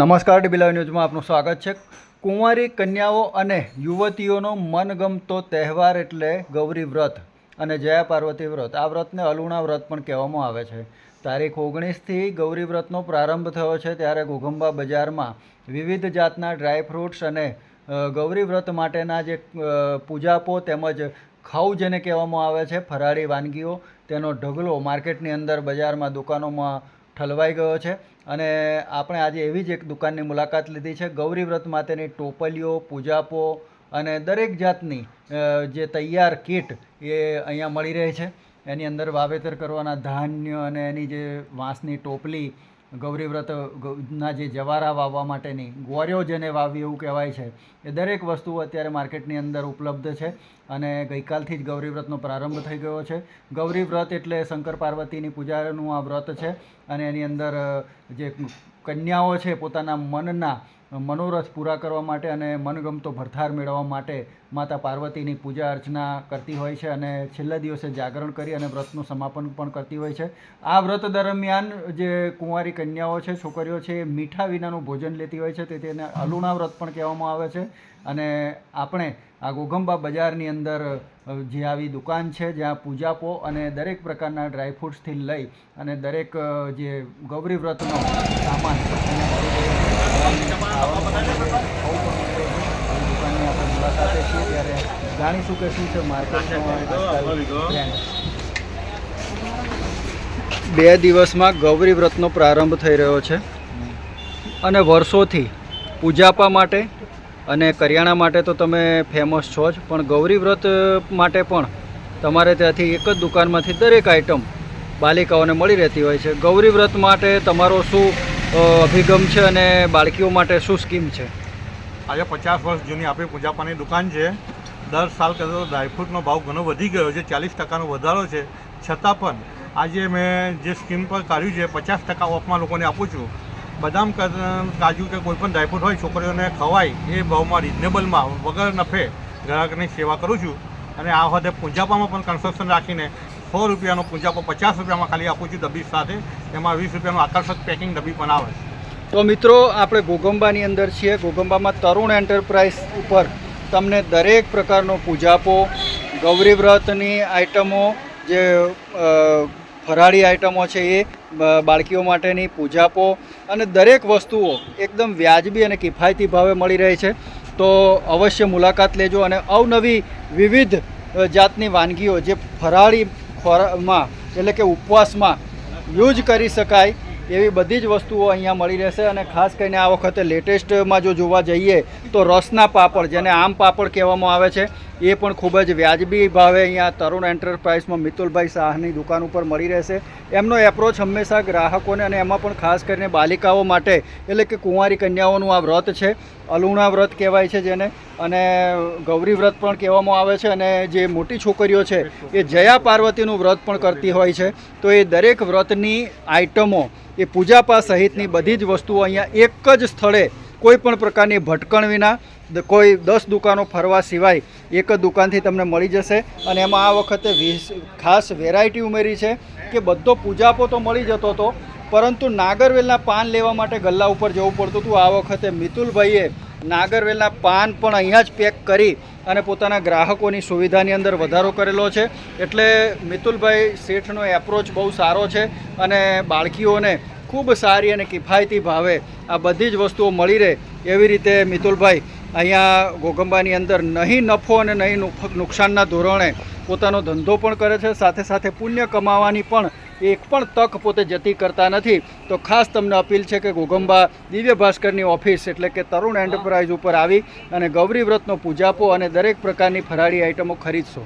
નમસ્કાર ડીબીલાવ ન્યૂઝમાં આપનું સ્વાગત છે. કુંવારી કન્યાઓ અને યુવતીઓનો મનગમતો તહેવાર એટલે ગૌરી વ્રત અને જયા પાર્વતી વ્રત. આ વ્રતને અલુણા વ્રત પણ કહેવામાં આવે છે. તારીખ ઓગણીસથી ગૌરી વ્રતનો પ્રારંભ થયો છે ત્યારે ઘોઘંબા બજારમાં વિવિધ જાતના ડ્રાયફ્રૂટ્સ અને ગૌરી વ્રત માટેના જે પૂજાપો તેમજ ખાઉ જેને કહેવામાં આવે છે, ફરાળી વાનગીઓ તેનો ઢગલો માર્કેટની અંદર બજારમાં દુકાનોમાં ઠલવાઈ ગયો છે. અને આપણે આજે એવી જ એક દુકાનની મુલાકાત લીધી છે. ગૌરી વ્રત માટેની ટોપલીઓ, પૂજાપો અને દરેક જાતની જે તૈયાર કીટ એ અહીંયા મળી રહે છે. એની અંદર વાવેતર કરવાના ધાન્ય અને એની જે વાંસની ટોપલી ગૌરી વ્રત ગૌ- ના જે જવારા વાવવા માટેની ગોર્યો જેને વાવી એવું કહેવાય છે, એ દરેક વસ્તુ અત્યારે માર્કેટની અંદર ઉપલબ્ધ છે અને ગઈકાલથી જ ગૌરી વ્રતનો પ્રારંભ થઈ ગયો છે. ગૌરી વ્રત એટલે શંકર પાર્વતીની પૂજાનું આ વ્રત છે અને એની અંદર જે કન્યાઓ છે, પોતાના મનના મનોરથ પૂરા કરવા માટે અને મનગમતો ભરથાર મેળવવા માટે માતા પાર્વતીની પૂજા અર્ચના કરતી હોય છે અને છેલ્લા દિવસે જાગરણ કરી અને વ્રતનું સમાપન પણ કરતી હોય છે. આ વ્રત દરમિયાન જે કુંવારી કન્યાઓ છે, છોકરીઓ છે, એ મીઠા વિનાનું ભોજન લેતી હોય છે. તેથી એને અલુણા વ્રત પણ કહેવામાં આવે છે. અને આપણે આ ગોગંબા બજારની અંદર જે આવી દુકાન છે, જ્યાં પૂજાપો અને દરેક પ્રકારના ડ્રાયફ્રૂટ્સથી લઈ અને દરેક જે ગૌરી વ્રતનો સામાન અહીંયા મળી રહે છે. દુકાનની આપણે મુલાકાતે છીએ ત્યારે જાણીશું કે શું છે માર્કેટનો બે દિવસમાં ગૌરી વ્રતનો પ્રારંભ થઈ રહ્યો છે. અને વર્ષોથી પૂજાપા માટે અને કરિયાણા માટે તો તમે ફેમસ છો જ પણ ગૌરી વ્રત માટે પણ તમારે ત્યાંથી એક જ દુકાનમાંથી દરેક આઇટમ બાલિકાઓને મળી રહેતી હોય છે. ગૌરી વ્રત માટે તમારો શું અભિગમ છે અને બાળકીઓ માટે શું સ્કીમ છે? આજે પચાસ વર્ષ જૂની આપણી પૂજાપાની દુકાન છે. દર સાલ કરતાં ડ્રાયફ્રૂટનો ભાવ ઘણો વધી ગયો છે, ચાલીસ ટકાનો વધારો છે. છતાં પણ આજે મેં જે સ્કીમ પર કાઢ્યું છે, પચાસ ટકા ઓફમાં લોકોને આપું છું. બદામ કાજુ કે કોઈપણ ડ્રાયફ્રૂટ હોય, છોકરીઓને ખવાય એ ભાવમાં રિઝનેબલમાં વગર નફે ગ્રાહકની સેવા કરું છું. અને આ વખતે પૂજાપામાં પણ કન્સ્ટ્રક્શન રાખીને સો રૂપિયાનો પૂજાપો, પચાસ રૂપિયામાં ખાલી આપું છું ડબ્બી સાથે. એમાં વીસ રૂપિયાનું આકર્ષક પેકિંગ ડબ્બી પણ આવે તો મિત્રો, આપણે ગોગંબાની અંદર છીએ. ગોગંબામાં તરુણ એન્ટરપ્રાઇઝ ઉપર તમને દરેક પ્રકારનો પૂજાપો, ગૌરી વ્રતની આઇટમો જે ફરાળી આઇટમો છે એ બાળકીઓ માટેની પૂજાપો અને દરેક વસ્તુઓ એકદમ વ્યાજબી અને કિફાયતી ભાવે મળી રહે છે. તો અવશ્ય મુલાકાત લેજો અને અવનવી વિવિધ જાતની વાનગીઓ જે ફરાળી ખોરામાં એટલે કે ઉપવાસમાં યુઝ કરી શકાય એવી બધી જ વસ્તુઓ અહીંયા મળી રહેશે અને ખાસ કરીને આ વખતે લેટેસ્ટમાં જો જોવા જઈએ તો રસના પાપડ, જેને આમ પાપડ કહેવામાં આવે છે એ પણ ખૂબ જ વ્યાજબી ભાવે અહીંયા તરુણ એન્ટરપ્રાઇઝમાં મિતુલભાઈ શાહની દુકાન ઉપર મળી રહેશે. એમનો એપ્રોચ હંમેશા ગ્રાહકોને અને એમાં પણ ખાસ કરીને બાલિકાઓ માટે, એટલે કે કુંવારી કન્યાઓનું આ વ્રત છે. અલુણા વ્રત કહેવાય છે જેને અને ગૌરી વ્રત પણ કહેવામાં આવે છે અને જે મોટી છોકરીઓ છે એ જયા પાર્વતીનું વ્રત પણ કરતી હોય છે. તો એ દરેક વ્રતની આઇટમો, એ પૂજાપા સહિતની બધી જ વસ્તુઓ અહીંયા એક જ સ્થળે કોઈ પણ પ્રકારની ભટકણ વિના કોઈ દસ દુકાનો ફરવા સિવાય એક જ દુકાનથી તમને મળી જશે. અને એમાં આ વખતે વીસ ખાસ વેરાયટી ઉમેરી છે કે બધો પૂજાપો તો મળી જતો હતો પરંતુ નાગરવેલના પાન લેવા માટે ગલ્લા ઉપર જવું પડતું હતું. આ વખતે મિતુલભાઈએ નાગરવેલના પાન પણ અહીંયા જ પેક કરી અને પોતાના ગ્રાહકોની સુવિધાની અંદર વધારો કરેલો છે. એટલે મિતુલભાઈ શેઠનો એપ્રોચ બહુ સારો છે અને બાળકીઓને ખૂબ સારી અને કિફાયતી ભાવે આ બધી જ વસ્તુઓ મળી રહે એવી રીતે મિતુલભાઈ અહીંયા ગોગંબાની અંદર નહીં નફો અને નહીં નુકસાનના ધોરણે પોતાનો ધંધો પણ કરે છે. સાથે સાથે પુણ્ય કમાવાની પણ એક પણ તક પોતે જતી કરતા નથી. તો ખાસ તમને અપીલ છે કે ગોગંબા દિવ્ય ભાસ્કરની ઓફિસ એટલે કે તરુણ એન્ટરપ્રાઇઝ ઉપર આવી અને ગૌરી વ્રતનો પૂજાપો અને દરેક પ્રકારની ફરાળી આઇટમો ખરીદશો.